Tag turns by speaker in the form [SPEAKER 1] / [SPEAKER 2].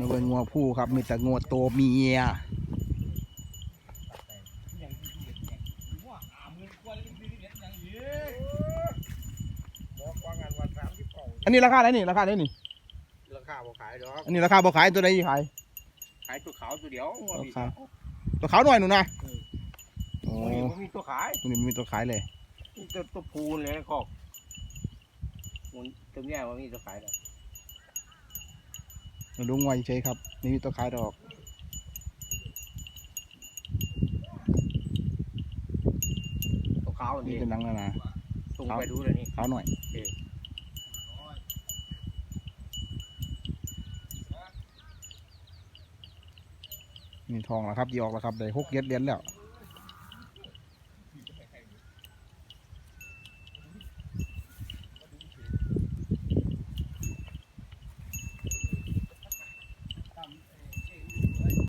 [SPEAKER 1] มาเบิ่งงัวผู้ครับ มีแต่งัวโตวเมีย
[SPEAKER 2] บอกว่างานวันสามที่เก่า
[SPEAKER 1] อันนี้ราคาไหนนี่ราคาไหนนี่
[SPEAKER 2] ราคาบ่ขายดอก
[SPEAKER 1] อันนี้ราคาบ่ขายตัวใดสิขาย
[SPEAKER 2] ขายตัวขาวตัวเดียวว่า
[SPEAKER 1] รา
[SPEAKER 2] มี
[SPEAKER 1] คาตัวขาวหน่อยหนูนะ
[SPEAKER 2] อืม
[SPEAKER 1] โอ้
[SPEAKER 2] ตัวนี้บ่มีตัวขาย
[SPEAKER 1] ตัวนี้มีตัวขายเลย
[SPEAKER 2] มีตัวตัวพูนเลยนะคอกมันตัวเนี้ยมันมีตัวขายดอก
[SPEAKER 1] มาดูงัวเฉยๆครับนี่มีตัวขายดอก
[SPEAKER 2] ตัวขาวอัน
[SPEAKER 1] นี่
[SPEAKER 2] นี้
[SPEAKER 1] เป็นหนังนะนะ
[SPEAKER 2] ส่งไปดูเลยนี่
[SPEAKER 1] ขาวหน่อย
[SPEAKER 2] เออ
[SPEAKER 1] นี่ทองแล้วครับยีออกแล้วครับได้หกเย็ดเหรียญแล้ว
[SPEAKER 2] เ